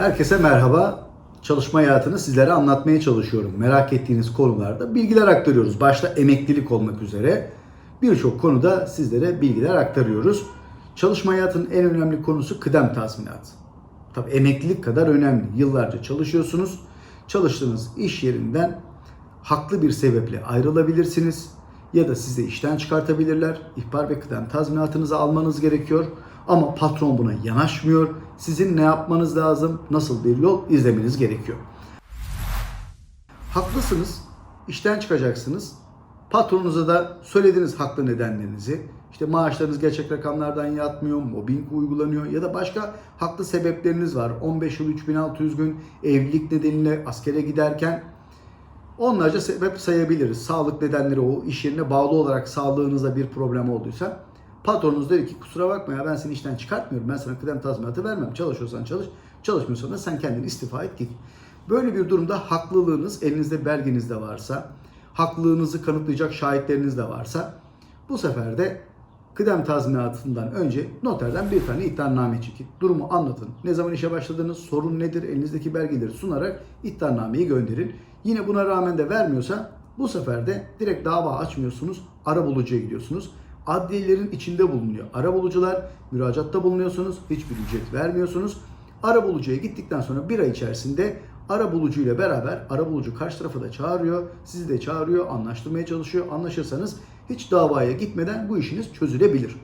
Herkese merhaba. Çalışma hayatını sizlere anlatmaya çalışıyorum. Merak ettiğiniz konularda bilgiler aktarıyoruz. Başta emeklilik olmak üzere birçok konuda sizlere bilgiler aktarıyoruz. Çalışma hayatının en önemli konusu kıdem tazminatı. Tabii emeklilik kadar önemli. Yıllarca çalışıyorsunuz. Çalıştığınız iş yerinden haklı bir sebeple ayrılabilirsiniz ya da sizi işten çıkartabilirler. İhbar ve kıdem tazminatınızı almanız gerekiyor. Ama patron buna yanaşmıyor. Sizin ne yapmanız lazım? Nasıl bir yol izlemeniz gerekiyor? Haklısınız. işten çıkacaksınız. Patronunuza da söylediniz haklı nedenlerinizi. İşte maaşlarınız gerçek rakamlardan yatmıyor, mobbing uygulanıyor ya da başka haklı sebepleriniz var. 15 yıl 3600 gün evlilik nedeniyle askere giderken onlarca sebep sayabiliriz. Sağlık nedenleri o iş yerine bağlı olarak sağlığınızda bir problem olduysa patronunuz dedi ki kusura bakma ya ben seni işten çıkartmıyorum. Ben sana kıdem tazminatı vermem. Çalışıyorsan çalış, çalışmıyorsan da sen kendini istifa et git. Böyle bir durumda haklılığınız elinizde belgeniz de varsa, haklılığınızı kanıtlayacak şahitleriniz de varsa bu sefer de kıdem tazminatından önce noterden bir tane iddianame çekin. Durumu anlatın. Ne zaman işe başladınız, sorun nedir, elinizdeki belgeleri sunarak iddianameyi gönderin. Yine buna rağmen de vermiyorsa bu sefer de direkt dava açmıyorsunuz, arabulucuya gidiyorsunuz. Adliyelerin içinde bulunuyor. Arabulucular müracaatta bulunuyorsunuz, hiçbir ücret vermiyorsunuz. Arabulucuya gittikten sonra bir ay içerisinde arabulucu ile beraber arabulucu karşı tarafı da çağırıyor, sizi de çağırıyor, anlaştırmaya çalışıyor. Anlaşırsanız hiç davaya gitmeden bu işiniz çözülebilir.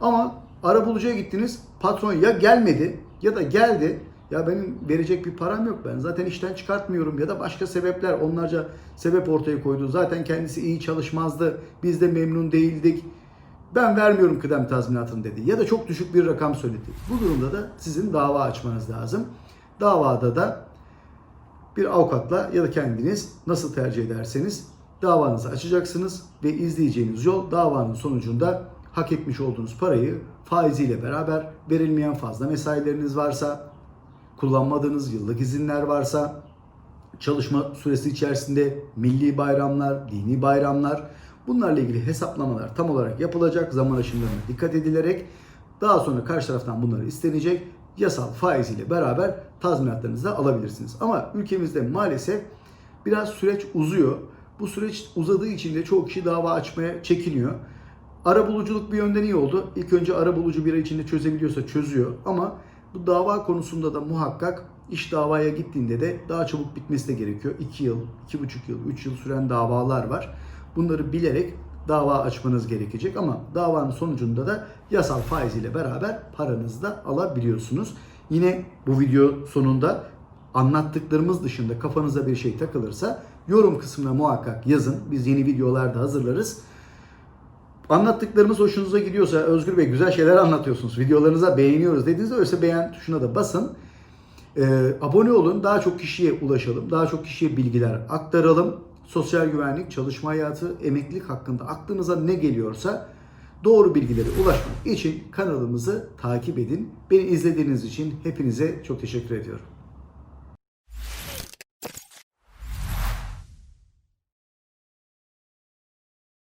Ama arabulucuya gittiniz, patron ya gelmedi ya da geldi. Ya benim verecek bir param yok ben zaten işten çıkartmıyorum ya da başka sebepler onlarca sebep ortaya koydu. Zaten kendisi iyi çalışmazdı, biz de memnun değildik. Ben vermiyorum kıdem tazminatını dedi ya da çok düşük bir rakam söyledi. Bu durumda da sizin dava açmanız lazım. Davada da bir avukatla ya da kendiniz nasıl tercih ederseniz davanızı açacaksınız ve izleyeceğiniz yol davanın sonucunda hak etmiş olduğunuz parayı faiziyle beraber verilmeyen fazla mesaileriniz varsa, kullanmadığınız yıllık izinler varsa, çalışma süresi içerisinde milli bayramlar, dini bayramlar bunlarla ilgili hesaplamalar tam olarak yapılacak. Zaman aşımlarına dikkat edilerek daha sonra karşı taraftan bunları istenecek yasal faiziyle beraber tazminatlarınızı da alabilirsiniz. Ama ülkemizde maalesef biraz süreç uzuyor. Bu süreç uzadığı için de çoğu kişi dava açmaya çekiniyor. Arabuluculuk bir yönden iyi oldu. İlk önce arabulucu bir ay içinde çözebiliyorsa çözüyor. Ama bu dava konusunda da muhakkak iş davaya gittiğinde de daha çabuk bitmesi de gerekiyor. 2 yıl, 2,5 yıl, 3 yıl süren davalar var. Bunları bilerek dava açmanız gerekecek ama davanın sonucunda da yasal faiziyle beraber paranızı da alabiliyorsunuz. Yine bu video sonunda anlattıklarımız dışında kafanıza bir şey takılırsa yorum kısmına muhakkak yazın. Biz yeni videolar da hazırlarız. Anlattıklarımız hoşunuza gidiyorsa Özgür Bey güzel şeyler anlatıyorsunuz. Videolarınıza beğeniyoruz dediğinizde öyleyse beğen tuşuna da basın. Ee, abone olun. Daha çok kişiye ulaşalım. Daha çok kişiye bilgiler aktaralım. Sosyal güvenlik, çalışma hayatı, emeklilik hakkında aklınıza ne geliyorsa doğru bilgilere ulaşmak için kanalımızı takip edin. Beni izlediğiniz için hepinize çok teşekkür ediyorum.